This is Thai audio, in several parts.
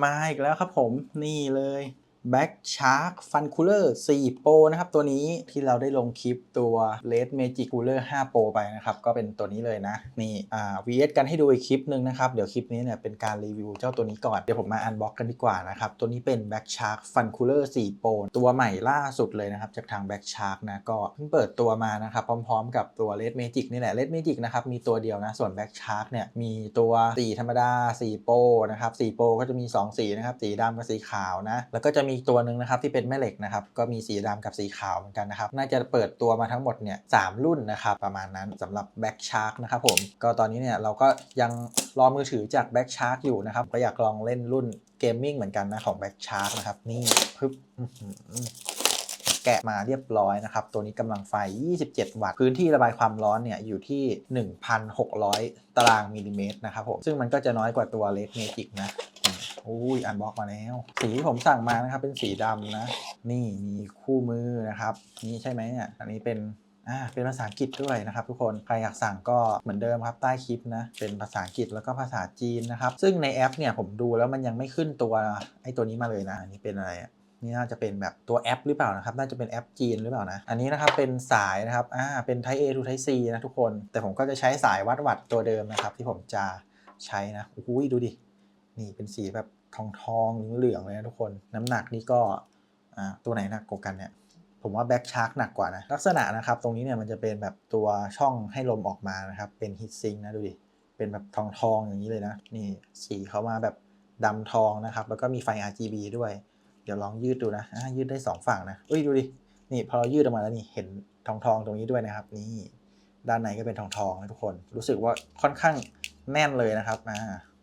มาอีกแล้วครับผมนี่เลย Back Shark Fun Cooler 4 Pro นะครับ ตัวนี้ที่เราได้ลงคลิปตัว Red Magic Cooler 5 Pro ไปนะครับ ก็เป็นตัวนี้เลยนะ นี่อ่า VS กันให้ดูอีกคลิปหนึ่งนะครับ เดี๋ยวคลิปนี้เนี่ยเป็นการรีวิวเจ้าตัวนี้ก่อน เดี๋ยวผมมาอันบ็อกกันดีกว่านะครับ ตัวนี้เป็น Back Shark Fun Cooler 4 Pro ตัวใหม่ล่าสุดเลยนะครับ จากทาง Back Shark นะก็เพิ่งเปิดตัวมานะครับพร้อมๆ กับตัว Red Magic นี่แหละ Red Magic นะครับมีตัวเดียวนะส่วน Back Shark เนี่ยมีตัวสีธรรมดา4 Pro นะครับ4 Pro ก็จะมี2สีนะครับสีดำกับสีขาวนะแล้วก็จะมีตัวหนึ่งนะครับที่เป็นแม่เหล็กนะครับก็มีสีดำกับสีขาวเหมือนกันนะครับน่าจะเปิดตัวมาทั้งหมดเนี่ยสรุ่นนะครับประมาณนั้นสำหรับ Back Shark นะครับผมก็ตอนนี้เนี่ยเราก็ยังรอมือถือจาก Back Shark อยู่นะครับก็อยากลองเล่นรุ่นเกมมิ่งเหมือนกันนะของ Back Shark นะครับนี่ปึ๊บแกะมาเรียบร้อยนะครับ ตัวนี้กำลังไฟ 27 วัตต์ พื้นที่ระบายความร้อนเนี่ยอยู่ที่ 1,600 ตารางมิลลิเมตรนะครับผม ซึ่งมันก็จะน้อยกว่าตัวเล d เมจิกนะ อุ้ยอันบล็อกมาแล้ว สีที่ผมสั่งมานะครับ เป็นสีดำนะ นี่มีคู่มือนะครับ นี่ใช่ไหมเนี่ยอันนี้เป็นอ่าเป็นภาษาอังกฤษด้วยนะครับ ทุกคนใครอยากสั่งก็เหมือนเดิมครับใต้คลิปนะเป็นภาษาอังกฤษแล้วก็ภาษาจีนนะครับซึ่งในแอปเนี่ยผมดูแล้วมันยังไม่ขึ้นตัวไอ้ตัวนี้มาเลยนะอันนี้เป็นอะไรอะนี่น่าจะเป็นแบบตัวแอปหรือเปล่านะครับ น่าจะเป็นแอปจีนหรือเปล่านะ อันนี้นะครับเป็นสายนะครับ อ่า เป็น Type A to Type C นะทุกคน แต่ผมก็จะใช้สายวัดวัตต์ตัวเดิมนะครับ ที่ผมจะใช้นะโอ้โหดูดิ นี่เป็นสีแบบทองทองเหลืองเลยนะทุกคน น้ำหนักนี่ก็ตัวไหนหนักกว่ากันเนี่ยผมว่าแบ็กชาร์กหนักกว่านะลักษณะนะครับตรงนี้เนี่ยมันจะเป็นแบบตัวช่องให้ลมออกมานะครับเป็นฮีทซิงนะดูดิเป็นแบบทองทองๆอย่างนี้เลยนะนี่สีเขามาแบบดำทองนะครับแล้วก็มีไฟ RGB ด้วย เดี๋ยวลองยืดดูนะยืดได้ 2 ฝั่งนะเอ้ยดูดินี่พอเรายืดออกมาแล้วนี่เห็นทองทองตรงนี้ด้วยนะครับ นี่ด้านในก็เป็นทองทองนะทุกคน รู้สึกว่าค่อนข้างแน่นเลยนะครับอ่า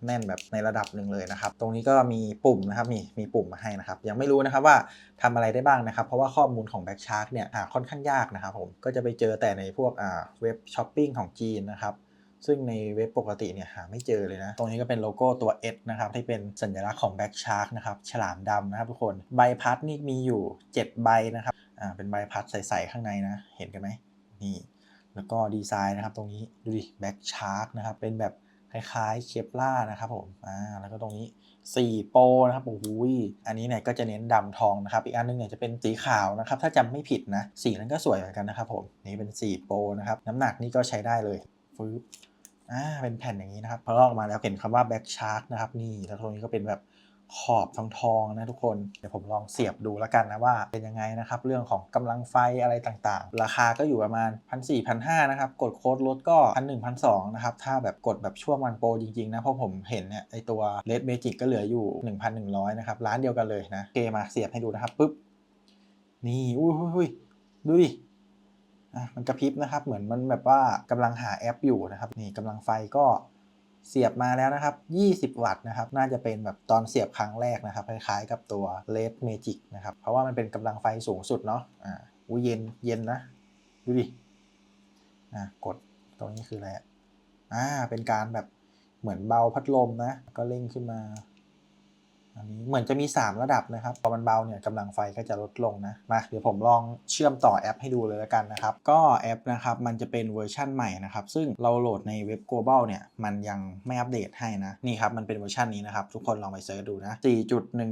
แน่นแบบในระดับหนึ่งเลยนะครับ ตรงนี้ก็มีปุ่มนะครับ มีมีปุ่มมาให้นะครับ ยังไม่รู้นะครับว่าทำอะไรได้บ้างนะครับ เพราะว่าข้อมูลของ Back Shark เนี่ยหาค่อนข้างยากนะครับผม ก็จะไปเจอแต่ในพวกเว็บช้อปปิ้งของจีนนะครับ ซึ่งในเว็บปกติเนี่ยหาไม่เจอเลยนะ ตรงนี้ก็เป็นโลโก้ตัว S นะครับที่เป็นสัญลักษณ์ของ Back Shark นะครับ ฉลามดำนะครับทุกคน ใบพัดนี่มีอยู่ 7 ใบนะครับ อ่า เป็นใบพัดใสๆข้างในนะ เห็นกันไหมนี่ แล้วก็ดีไซน์นะครับตรงนี้ ดูดิ Back Shark นะครับ เป็นแบบ คล้ายๆเคปล่านะครับผมอ่าแล้วก็ตรงนี้4โปรนะครับโอ้โหอันนี้เนี่ยก็จะเน้นดำทองนะครับ อีกอันนึงเนี่ยจะเป็นสีขาวนะครับ ถ้าจำไม่ผิดนะสีนั้นก็สวยเหมือนกันนะครับผมนี่เป็น4โปรนะครับน้ำหนักนี่ก็ใช้ได้เลยฟื้อ่าเป็นแผ่นอย่างนี้นะครับพอลอกมาแล้วเห็นคำว่า back shark นะครับนี่แล้วตรงนี้ก็เป็นแบบ ขอบทองทองนะทุกคน เดี๋ยวผมลองเสียบดูแล้วกันนะว่าเป็นยังไงนะครับ เรื่องของกำลังไฟอะไรต่างๆ ราคาก็อยู่ประมาณ1 4 0 0 1,500นะครับ กดโค้ดลดก็1 1 2 0 0นะครับ ถ้าแบบกดแบบช่วงวันโปรจริงๆนะ เพราะผมเห็นเนี่ยไอตัว Red Magic ก็เหลืออยู่1,100นะครับ ร้านเดียวกันเลยนะเคมาเสียบให้ดูนะครับปุ๊บนี่อุ้ยอุ้ยอุ้ยดูดิอะมันกระพริบนะครับ เหมือนมันแบบว่ากำลังหาแอปอยู่นะครับ นี่กำลังไฟก็ เสียบมาแล้วนะครับ 20 วัตต์นะครับ น่าจะเป็นแบบตอนเสียบครั้งแรกนะครับ คล้ายๆกับตัว LED Magic นะครับ เพราะว่ามันเป็นกำลังไฟสูงสุดเนาะ อ่าอุ้ยเย็น เย็นนะ ดูดิ อะกด ตรงนี้คืออะไรอะอ่า เป็นการแบบเหมือนเบาพัดลมนะ ก็เร่งขึ้นมา อันนี้เหมือนจะมี 3 ระดับนะครับ พอมันเบาเนี่ยกำลังไฟก็จะลดลงนะ มาเดี๋ยวผมลองเชื่อมต่อแอปให้ดูเลยแล้วกันนะครับ ก็แอปนะครับมันจะเป็นเวอร์ชั่นใหม่นะครับ ซึ่งเราโหลดในเว็บ global เนี่ยมันยังไม่อัปเดตให้นะ นี่ครับมันเป็นเวอร์ชันนี้นะครับ ทุกคนลองไปเซิร์ชดูนะ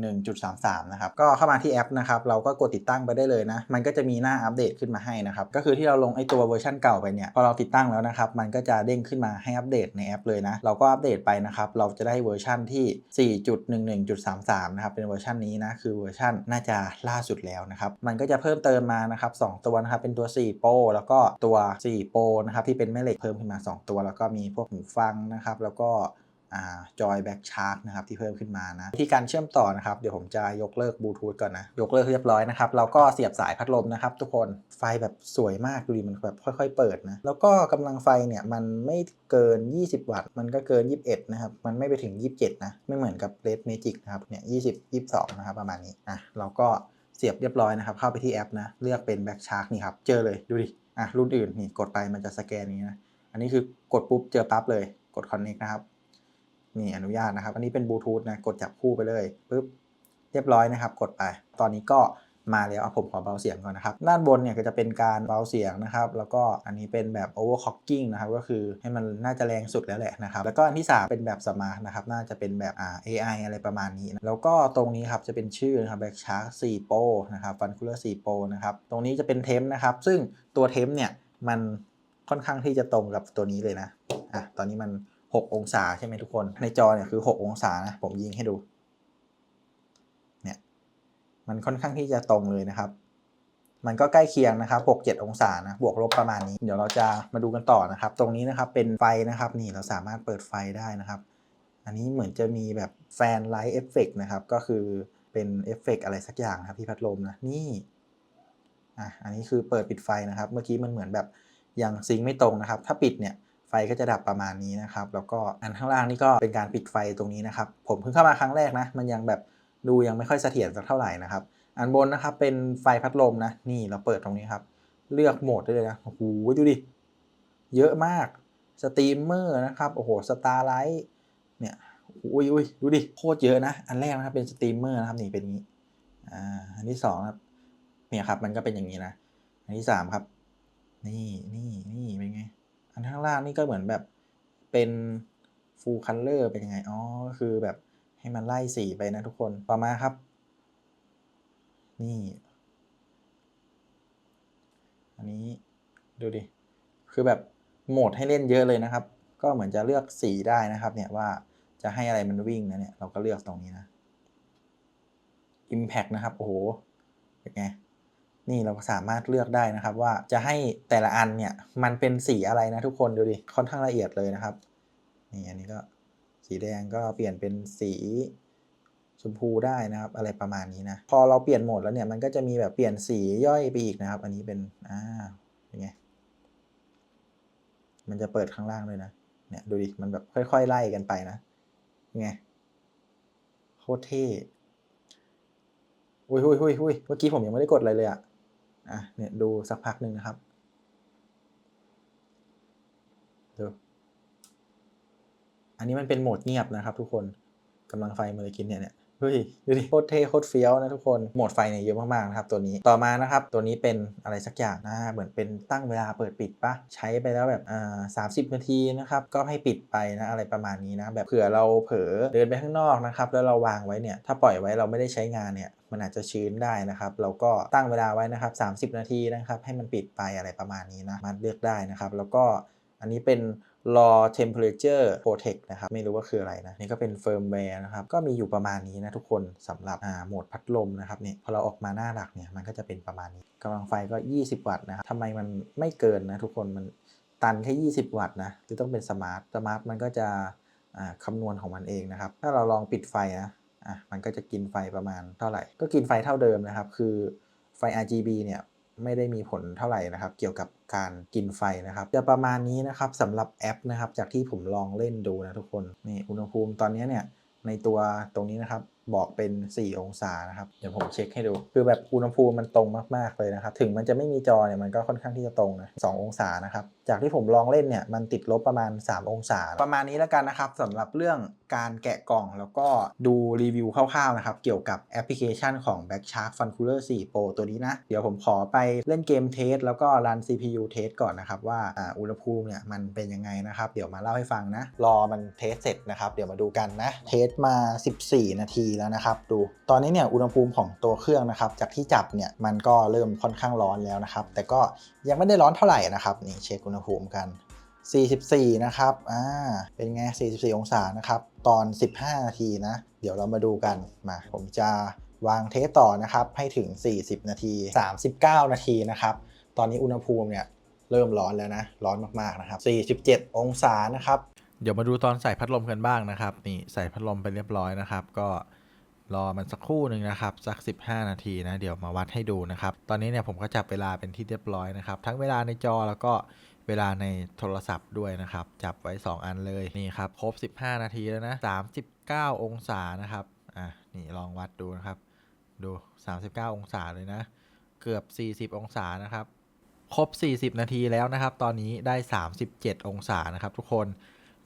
4.11.33 นะครับ ก็เข้ามาที่แอปนะครับเราก็กดติดตั้งไปได้เลยนะ มันก็จะมีหน้าอัปเดตขึ้นมาให้นะครับ ก็คือที่เราลงไอตัวเวอร์ชันเก่าไปเนี่ยพอเราติดตั้งแล้วนะครับมันก็จะเด้งขึ้นมาให้อัปเดตในแอปเลยนะเราก็อัปเดตไปนะครับเราจะได้เวอร์ชันที่ 4.11.33นะครับ เป็นเวอร์ชันนี้นะ คือเวอร์ชันน่าจะล่าสุดแล้วนะครับ มันก็จะเพิ่มเติมมานะครับ 2 ตัวนะครับ เป็นตัว4 Pro แล้วก็ตัว4 Pro นะครับ ที่เป็นแม่เหล็กเพิ่มขึ้นมา 2 ตัว แล้วก็มีพวกหูฟังนะครับ แล้วก็ จอยแบ็กชาร์กนะครับที่เพิ่มขึ้นมานะวิธีการเชื่อมต่อนะครับเดี๋ยวผมจะยกเลิกบลูทูธก่อนนะ ยกเลิกเรียบร้อยนะครับเราก็เสียบสายพัดลมนะครับ ทุกคนไฟแบบสวยมากดูดิมันแบบค่อย ๆ เปิดนะ แล้วก็กำลังไฟเนี่ยมันไม่เกิน 20 วัตต์ มันก็เกิน 21 นะครับ มันไม่ไปถึง 27 นะ ไม่เหมือนกับ Red Magic นะครับเนี่ย20 22 นะครับประมาณนี้อะเราก็เสียบเรียบร้อยนะครับเข้าไปที่แอปนะเลือกเป็นแบ็กชาร์กนี่ครับเจอเลยดูดิอะรุ่นอื่นนี่กดไปมันจะสแกนอย่างนี้นะอันนี้คือกดปุ๊บเจอปั๊บเลยกด connect นะครับ นี่อนุญาตนะครับ อันนี้เป็นบลูทูธนะกดจับคู่ไปเลยปุ๊บเรียบร้อยนะครับ กดไป ตอนนี้ก็มาแล้วเอาผมขอเบาเสียงก่อนนะครับ ด้านบนเนี่ยก็จะเป็นการเบาเสียงนะครับ แล้วก็อันนี้เป็นแบบ overclocking นะครับ ก็คือให้มันน่าจะแรงสุดแล้วแหละนะครับ แล้วก็อันที่ 3 เป็นแบบสมาร์ทนะครับ น่าจะเป็นแบบอ่า AI อะไรประมาณนี้นะแล้วก็ตรงนี้ครับจะเป็นชื่อนะครับ Black Shark 4 Pro นะครับ Fun Cooler 4 Pro นะครับ ตรงนี้จะเป็นเทมนะครับ ซึ่งตัวเทมเนี่ยมันค่อนข้างที่จะตรงกับตัวนี้เลยนะ อะ ตอนนี้มัน 6 องศาใช่ไหมทุกคน ในจอเนี่ยคือ 6 องศานะ ผมยิงให้ดู เนี่ย มันค่อนข้างที่จะตรงเลยนะครับ มันก็ใกล้เคียงนะครับ 6-7 องศานะ บวกลบประมาณนี้ เดี๋ยวเราจะมาดูกันต่อนะครับ ตรงนี้นะครับเป็นไฟนะครับ นี่เราสามารถเปิดไฟได้นะครับ อันนี้เหมือนจะมีแบบแฟนไลท์เอฟเฟกนะครับ ก็คือเป็นเอฟเฟกอะไรสักอย่างนะครับที่พัดลมนะ นี่ อะ อันนี้คือเปิดปิดไฟนะครับ เมื่อกี้มันเหมือนแบบยังซิงไม่ตรงนะครับ ถ้าปิดเนี่ย ไฟก็จะดับประมาณนี้นะครับ แล้วก็อันข้างล่างนี่ก็เป็นการปิดไฟตรงนี้นะครับ ผมเพิ่งเข้ามาครั้งแรกนะ มันยังแบบดูยังไม่ค่อยเสถียรสักเท่าไหร่นะครับ อันบนนะครับเป็นไฟพัดลมนะ นี่เราเปิดตรงนี้ครับ เลือกโหมดได้เลยนะ โอ้โหดูดิ เยอะมาก สตรีมเมอร์นะครับ โอ้โห สตาร์ไลท์เนี่ยอุ้ยอุ้ยดูดิ โคตรเยอะนะ อันแรกนะครับเป็นสตรีมเมอร์นะครับนี่เป็นนี้ อ่า อันที่สองครับ เนี่ยครับ มันก็เป็นอย่างนี้นะ อันที่สามครับ นี่นี่นี่เป็นไง อันข้างล่างนี่ก็เหมือนแบบเป็นฟูลคัลเลอร์เป็นยังไง อ๋อ ก็คือแบบให้มันไล่สีไปนะทุกคน ต่อมาครับ นี่ อันนี้ดูดิ คือแบบโหมดให้เล่นเยอะเลยนะครับ ก็เหมือนจะเลือกสีได้นะครับ เนี่ยว่าจะให้อะไรมันวิ่งนะเนี่ย เราก็เลือกตรงนี้นะ Impact นะครับ โอ้โห เป็นไง นี่เราก็สามารถเลือกได้นะครับ ว่าจะให้แต่ละอันเนี่ยมันเป็นสีอะไรนะทุกคนดูดิค่อนข้างละเอียดเลยนะครับนี่อันนี้ก็สีแดงก็เปลี่ยนเป็นสีชมพูได้นะครับ อะไรประมาณนี้นะพอเราเปลี่ยนโหมดแล้วเนี่ยมันก็จะมีแบบเปลี่ยนสีย่อยไปอีกนะครับ อันนี้เป็นอ่าเป็นไงมันจะเปิดข้างล่างเลยนะเนี่ยดูดิมันแบบค่อย ๆ ไล่กันไปนะเป็นไงโคตรเท่อุ้ยอุ้ยอุ้ยอุ้ยเมื่อกี้ผมยังไม่ได้กดอะไรเลยอะ อะเนี่ยดูสักพักหนึ่งนะครับดูอันนี้มันเป็นโหมดเงียบนะครับทุกคนกำลังไฟมเลกินเนี่ยเนี่ย เฮ้ยดูดิโคตรเท่โคตรเฟี้ยวนะทุกคนโหมดไฟเนี่ยเยอะมากๆนะครับตัวนี้ต่อมานะครับตัวนี้เป็นอะไรสักอย่างนะเหมือนเป็นตั้งเวลาเปิดปิดปะใช้ไปแล้วแบบอ่าสามสิบนาทีนะครับก็ให้ปิดไปนะอะไรประมาณนี้นะแบบเผื่อเราเผลอเดินไปข้างนอกนะครับแล้วเราวางไว้เนี่ยถ้าปล่อยไว้เราไม่ได้ใช้งานเนี่ยมันอาจจะชื้นได้นะครับ เราก็ตั้งเวลาไว้นะครับ 30 นาทีนะครับ ให้มันปิดไปอะไรประมาณนี้นะมันเลือกได้นะครับ แล้วก็อันนี้เป็น raw temperature protect นะครับ ไม่รู้ว่าคืออะไรนะ นี่ก็เป็น firmware นะครับ ก็มีอยู่ประมาณนี้นะทุกคนสำหรับโหมดพัดลมนะครับเนี่ยพอเราออกมาหน้าหลักเนี่ยมันก็จะเป็นประมาณนี้กำลังไฟก็ 20 วัตต์นะครับทำไมมันไม่เกินนะทุกคนมันตันแค่ 20 วัตต์นะหรือต้องเป็นสมาร์ทสมาร์ทมันก็จะอ่าคำนวณของมันเองนะครับ ถ้าเราลองปิดไฟนะอะมันก็จะกินไฟประมาณเท่าไหร่ ก็กินไฟเท่าเดิมนะครับ คือไฟ RGB เนี่ย ไม่ได้มีผลเท่าไหร่นะครับ เกี่ยวกับการกินไฟนะครับ จะประมาณนี้นะครับสำหรับแอปนะครับ จากที่ผมลองเล่นดูนะทุกคนนี่อุณหภูมิตอนนี้เนี่ยในตัวตรงนี้นะครับบอกเป็น 4 องศานะครับเดี๋ยวผมเช็คให้ดู คือแบบอุณหภูมิมันตรงมากๆเลยนะครับ ถึงมันจะไม่มีจอเนี่ยมันก็ค่อนข้างที่จะตรงนะ2องศานะครับ จากที่ผมลองเล่นเนี่ยมันติดลบประมาณ 3 องศา ประมาณนี้แล้วกันนะครับสำหรับเรื่องการแกะกล่องแล้วก็ดูรีวิวคร่าวๆนะครับ เกี่ยวกับแอปพลิเคชันของ Back Shark Fun Cooler 4 Pro ตัวนี้นะ เดี๋ยวผมขอไปเล่นเกมเทสแล้วก็รัน CPU เทสก่อนนะครับ ว่าอุณหภูมิเนี่ยมันเป็นยังไงนะครับ เดี๋ยวมาเล่าให้ฟังนะ รอมันเทสเสร็จนะครับ เดี๋ยวมาดูกันนะ เทสมา 14 นาทีแล้วนะครับ ดูตอนนี้เนี่ยอุณหภูมิของตัวเครื่องนะครับ จากที่จับเนี่ยมันก็เริ่มค่อนข้างร้อนแล้วนะครับแต่ก็ยังไม่ได้ร้อนเท่าไหร่นะครับนี่เช็คอุณหภูมิกัน 44 นะครับ อ่า เป็นไง 44 องศานะครับ ตอน 15 นาทีนะ เดี๋ยวเรามาดูกัน มา ผมจะวางเทสต่อนะครับ ให้ถึง 40 นาที 39 นาทีนะครับ ตอนนี้อุณหภูมิเนี่ย เริ่มร้อนแล้วนะ ร้อนมากๆนะครับ 47 องศานะครับ เดี๋ยวมาดูตอนใส่พัดลมกันบ้างนะครับ นี่ใส่พัดลมไปเรียบร้อยนะครับ ก็รอมันสักครู่หนึ่งนะครับ สัก 15 นาทีนะ เดี๋ยวมาวัดให้ดูนะครับ ตอนนี้เนี่ยผมก็จับเวลาเป็นที่เรียบร้อยนะครับ ทั้งเวลาในจอแล้วก็ เวลาในโทรศัพท์ด้วยนะครับ จับไว้ 2 อันเลยนี่ครับ ครบ 15 นาทีแล้วนะ 39 องศานะครับอะนี่ลองวัดดูนะครับ ดู 39 องศาเลยนะ เกือบ 40 องศานะครับ ครบ 40 นาทีแล้วนะครับ ตอนนี้ได้ 37 องศานะครับ ทุกคน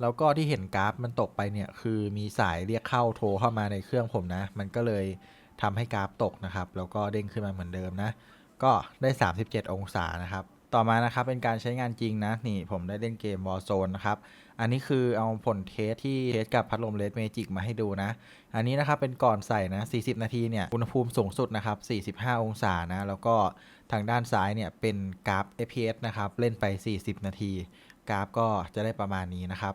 แล้วก็ที่เห็นกราฟมันตกไปเนี่ยคือมีสายเรียกเข้าโทรเข้ามาในเครื่องผมนะ มันก็เลยทำให้กราฟตกนะครับ แล้วก็เด้งขึ้นมาเหมือนเดิมนะ ก็ได้ 37 องศานะครับ ต่อมานะครับเป็นการใช้งานจริงนะนี่ผมได้เล่นเกม Warzone นะครับ อันนี้คือเอาผลเทสที่เทสกับพัดลม Red Magic มาให้ดูนะ อันนี้นะครับเป็นก่อนใส่นะ 40 นาทีเนี่ยอุณหภูมิสูงสุดนะครับ 45 องศานะ แล้วก็ทางด้านซ้ายเนี่ยเป็นกราฟ FPS นะครับ เล่นไป 40 นาที กราฟก็จะได้ประมาณนี้นะครับ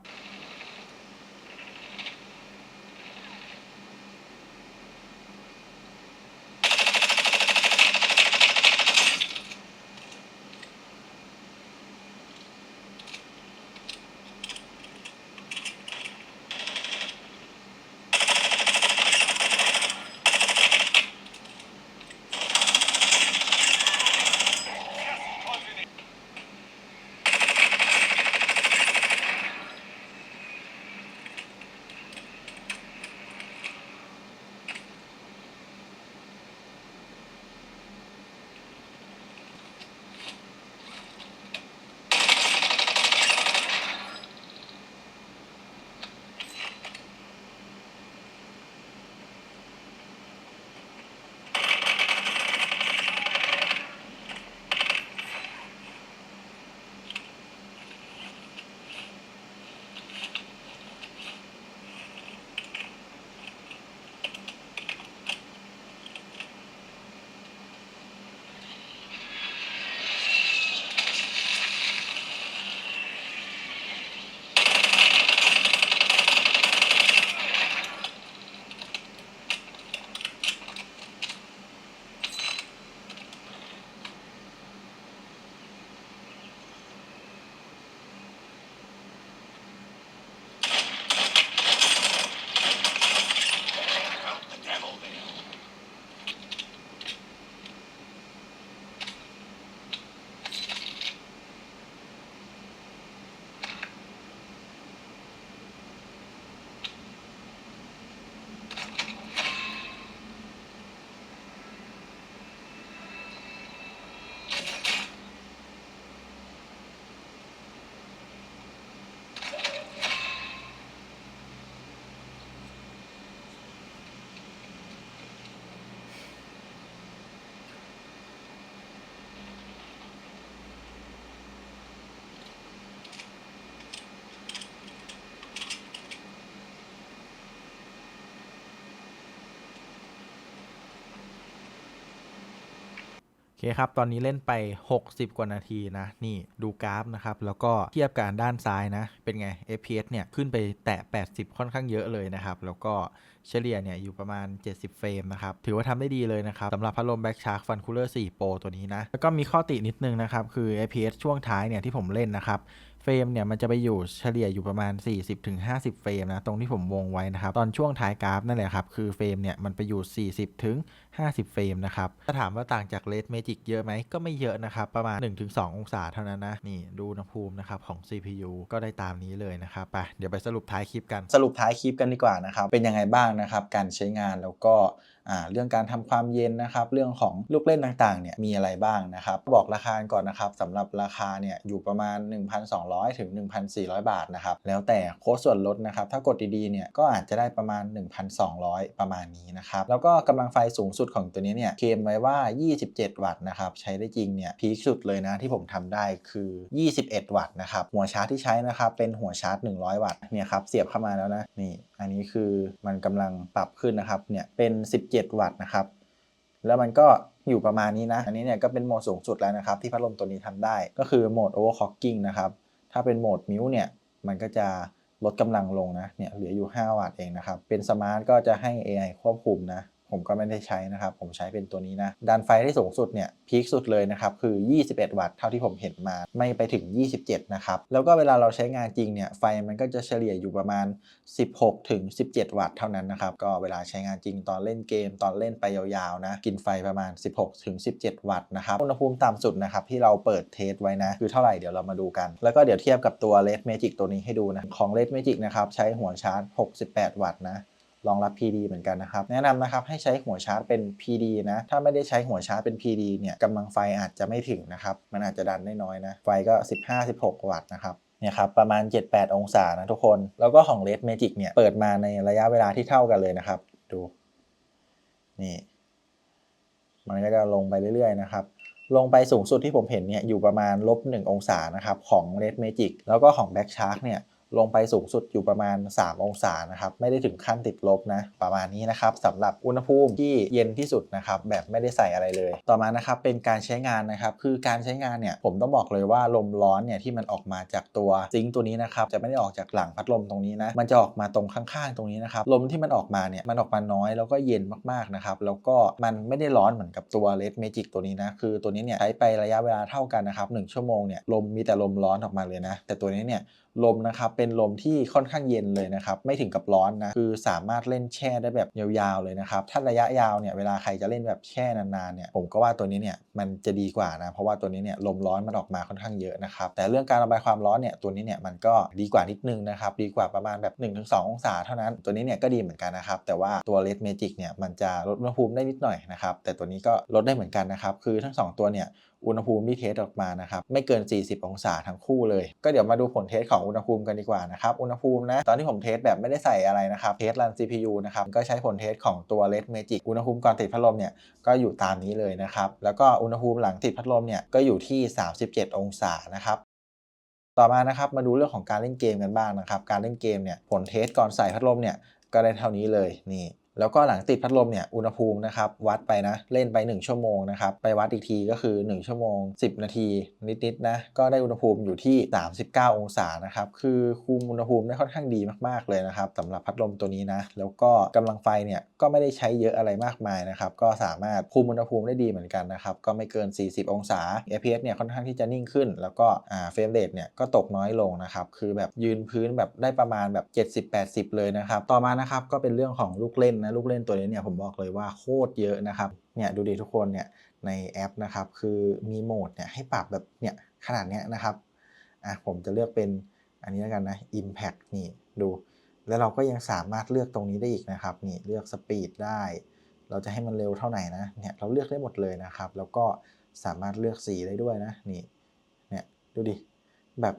คครับ ตอนนี้เล่นไป 60 กว่านาทีนะ นี่ดูกราฟนะครับ แล้วก็เทียบกับด้านซ้ายนะ เป็นไง FPS เนี่ย ขึ้นไปแตะ 80 ค่อนข้างเยอะเลยนะครับ แล้วก็เฉลี่ยเนี่ยอยู่ประมาณ 70 เฟรมนะครับ ถือว่าทำได้ดีเลยนะครับสำหรับพัดลม Back Shark Fun Cooler 4 Pro ตัวนี้นะ แล้วก็มีข้อตินิดนึงนะครับ คือ FPS ช่วงท้ายเนี่ยที่ผมเล่นนะครับ เฟรมเนี่ยมันจะไปอยู่เฉลี่ยอยู่ประมาณ 40-50 เฟรมนะตรงที่ผมวงไว้นะครับตอนช่วงท้ายกราฟนั่นแหละครับคือเฟรมเนี่ยมันไปอยู่ 40ถึง50 เฟรมนะครับถ้าถามว่าต่างจาก Red Magic เยอะไหมก็ไม่เยอะนะครับประมาณ 1-2 องศาเท่านั้นนะนี่ดูอุณหภูมินะครับของ CPU ก็ได้ตามนี้เลยนะครับไปเดี๋ยวไปสรุปท้ายคลิปกันสรุปท้ายคลิปกันดีกว่านะครับเป็นยังไงบ้างนะครับการใช้งานแล้วก็ เรื่องการทำความเย็นนะครับเรื่องของลูกเล่นต่างๆเนี่ยมีอะไรบ้างนะครับบอกราคาก่อนนะครับสำหรับราคาเนี่ยอยู่ประมาณ 1,200 ถึง 1,400 บาทนะครับแล้วแต่โค้ดส่วนลดนะครับถ้ากดดีๆเนี่ยก็อาจจะได้ประมาณ 1,200 ประมาณนี้นะครับแล้วก็กำลังไฟสูงสุดของตัวนี้เนี่ยเคลมไว้ว่า 27 วัตต์นะครับใช้ได้จริงเนี่ยพีคสุดเลยนะที่ผมทำได้คือ 21 วัตต์นะครับหัวชาร์จที่ใช้นะครับเป็นหัวชาร์จ 100 วัตต์เนี่ยครับเสียบเข้ามาแล้วนะนี่อันนี้คือมันกำลังปรับขึ้นนะครับเนี่ยเป็น 17วัตต์นะครับ แล้วมันก็อยู่ประมาณนี้นะ อันนี้เนี่ยก็เป็นโหมดสูงสุดแล้วนะครับ ที่พัดลมตัวนี้ทำได้ ก็คือโหมด overclocking นะครับ ถ้าเป็นโหมดมิวเนี่ยมันก็จะลดกำลังลงนะ เนี่ยเหลืออยู่ 5 วัตต์เองนะครับ เป็นสมาร์ทก็จะให้ AI ควบคุมนะ ผมก็ไม่ได้ใช้นะครับ ผมใช้เป็นตัวนี้นะดันไฟที่สูงสุดเนี่ยพีคสุดเลยนะครับคือ 21 วัตต์เท่าที่ผมเห็นมาไม่ไปถึง 27 นะครับ แล้วก็เวลาเราใช้งานจริงเนี่ยไฟมันก็จะเฉลี่ยอยู่ประมาณ 16 ถึง 17 วัตต์เท่านั้นนะครับ ก็เวลาใช้งานจริงตอนเล่นเกม ตอนเล่นไปยาวๆนะกินไฟประมาณ 16 ถึง 17 วัตต์นะครับอุณหภูมิต่ำสุดนะครับที่เราเปิดเทสไว้นะคือเท่าไหร่เดี๋ยวเรามาดูกัน แล้วก็เดี๋ยวเทียบกับตัว Red Magic ตัวนี้ให้ดูนะของ Red Magic นะครับใช้หัวชาร์จ 68 วัตต์นะ รองรับ PD เหมือนกันนะครับ แนะนำนะครับให้ใช้หัวชาร์จเป็น PD นะ ถ้าไม่ได้ใช้หัวชาร์จเป็น PD เนี่ยกำลังไฟอาจจะไม่ถึงนะครับ มันอาจจะดันได้น้อยนะ ไฟก็ 15-16 วัตต์นะครับเนี่ยครับประมาณ 7-8 องศานะทุกคน แล้วก็ของ Red Magic เนี่ยเปิดมาในระยะเวลาที่เท่ากันเลยนะครับ ดู นี่ มันก็จะลงไปเรื่อยๆนะครับลงไปสูงสุดที่ผมเห็นเนี่ยอยู่ประมาณลบ1องศานะครับของ Red Magic แล้วก็ของ Black Shark เนี่ย ลงไปสูงสุดอยู่ประมาณ 3 องศานะครับ ไม่ได้ถึงขั้นติดลบนะ ประมาณนี้นะครับสำหรับอุณหภูมิที่เย็นที่สุดนะครับ แบบไม่ได้ใส่อะไรเลย ต่อมานะครับเป็นการใช้งานนะครับ คือการใช้งานเนี่ยผมต้องบอกเลยว่าลมร้อนเนี่ยที่มันออกมาจากตัวซิงค์ตัวนี้นะครับจะไม่ได้ออกจากหลังพัดลมตรงนี้นะมันจะออกมาตรงข้างๆ ตรงนี้นะครับลมที่มันออกมาเนี่ยมันออกมาน้อยแล้วก็เย็นมากๆนะครับแล้วก็มันไม่ได้ร้อนเหมือนกับตัว Red Magic ตัวนี้นะคือตัวนี้เนี่ยใช้ไประยะเวลาเท่ากันนะครับ1ชั่วโมงเนี่ยลมมีแต่ลมร้อนออกมาเลยนะแต่ตัวนี้เนี่ย ลมนะครับเป็นลมที่ค่อนข้างเย็นเลยนะครับไม่ถึงกับร้อนนะคือสามารถเล่นแช่ได้แบบยาวๆเลยนะครับถ้าระยะยาวเนี่ยเวลาใครจะเล่นแบบแช่นานๆเนี่ยผมก็ว่าตัวนี้เนี่ยมันจะดีกว่านะเพราะว่าตัวนี้เนี่ยลมร้อนมันออกมาค่อนข้างเยอะนะครับแต่เรื่องการระบายความร้อนเนี่ยตัวนี้เนี่ยมันก็ดีกว่านิดนึงนะครับดีกว่าประมาณแบบ 1-2 องศาเท่านั้น ตัวนี้เนี่ยก็ดีเหมือนกันนะครับแต่ว่าตัว Red Magic เนี่ยมันจะลดอุณหภูมิได้นิดหน่อยนะครับแต่ตัวนี้ก็ลดได้เหมือนกันนะครับคือทั้งสองตัวเนี่ยอุณหภูมิที่เทสออกมานะครับไม่เกิน 40 องศาทั้งคู่เลย ก็เดี๋ยวมาดูผลเทสของอุณหภูมิกันดีกว่านะครับอุณหภูมินะตอนที่ผมเทสแบบไม่ได้ใส่อะไรนะครับเทสรัน CPU นะครับก็ใช้ผลเทสของตัว Red Magic อุณหภูมิก่อนติดพัดลมเนี่ยก็อยู่ตามนี้เลยนะครับแล้วก็อุณหภูมิหลังติดพัดลมเนี่ยก็อยู่ที่ 37 องศานะครับต่อมานะครับมาดูเรื่องของการเล่นเกมกันบ้างนะครับการเล่นเกมเนี่ยผลเทสก่อนใส่พัดลมเนี่ยก็ได้เท่านี้เลยนี่ แล้วก็หลังติดพัดลมเนี่ยอุณหภูมินะครับวัดไปนะเล่นไป 1 ชั่วโมงนะครับไปวัดอีกทีก็คือ 1 ชั่วโมง 10 นาทีนิดๆนะก็ได้อุณหภูมิอยู่ที่ 39 องศานะครับคือคุมอุณหภูมิได้ค่อนข้างดีมากๆเลยนะครับสำหรับพัดลมตัวนี้นะแล้วก็กำลังไฟเนี่ยก็ไม่ได้ใช้เยอะอะไรมากมายนะครับก็สามารถคุมอุณหภูมิได้ดีเหมือนกันนะครับก็ไม่เกิน 40 องศา FPS เนี่ยค่อนข้างที่จะนิ่งขึ้น แล้วก็เฟรมเรทเนี่ยก็ตกน้อยลงนะครับคือแบบยืนพื้นแบบได้ประมาณแบบ70-80 เลยนะครับต่อมานะครับก็เป็นเรื่องของลูกเล่นนะลูกเล่นตัวนี้เนี่ยผมบอกเลยว่าโคตรเยอะนะครับเนี่ยดูดิทุกคนเนี่ยในแอปนะครับคือมีโหมดเนี่ยให้ปรับแบบเนี่ยขนาดเนี้ยนะครับอะผมจะเลือกเป็นอันนี้แล้วกันนะ Impact นี่ดู แล้วเราก็ยังสามารถเลือกตรงนี้ได้อีกนะครับนี่เลือกสปีดได้ เราจะให้มันเร็วเท่าไหร่นะเนี่ยเราเลือกได้หมดเลยนะครับ แล้วก็สามารถเลือกสีได้ด้วยนะนี่เนี่ยดูดิแบบ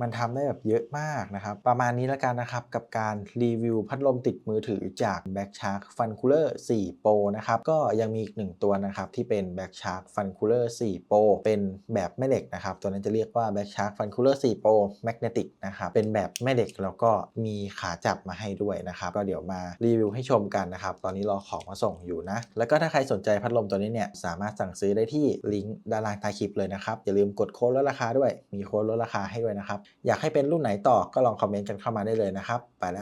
มันทำได้แบบเยอะมากนะครับ ประมาณนี้แล้วกันนะครับ กับการรีวิวพัดลมติดมือถือจาก Back Shark Fun Cooler 4 Pro นะครับ ก็ยังมีอีกหนึ่งตัวนะครับที่เป็น Back Shark Fun Cooler 4 Pro เป็นแบบแม่เหล็กนะครับ ตัวนั้นจะเรียกว่า Back Shark Fun Cooler 4 Pro Magnetic นะครับ เป็นแบบแม่เหล็กแล้วก็มีขาจับมาให้ด้วยนะครับ ก็เดี๋ยวมารีวิวให้ชมกันนะครับ ตอนนี้รอของมาส่งอยู่นะ แล้วก็ถ้าใครสนใจพัดลมตัวนี้เนี่ยสามารถสั่งซื้อได้ที่ลิงก์ด้านล่างใต้คลิปเลยนะครับ อย่าลืมกดโค้ดลดราคาด้วย มีโค้ดลดราคาให้ด้วยนะครับอยากให้เป็นรุ่นไหนต่อก็ลองคอมเมนต์กันเข้ามาได้เลยนะครับ ไปแล้ว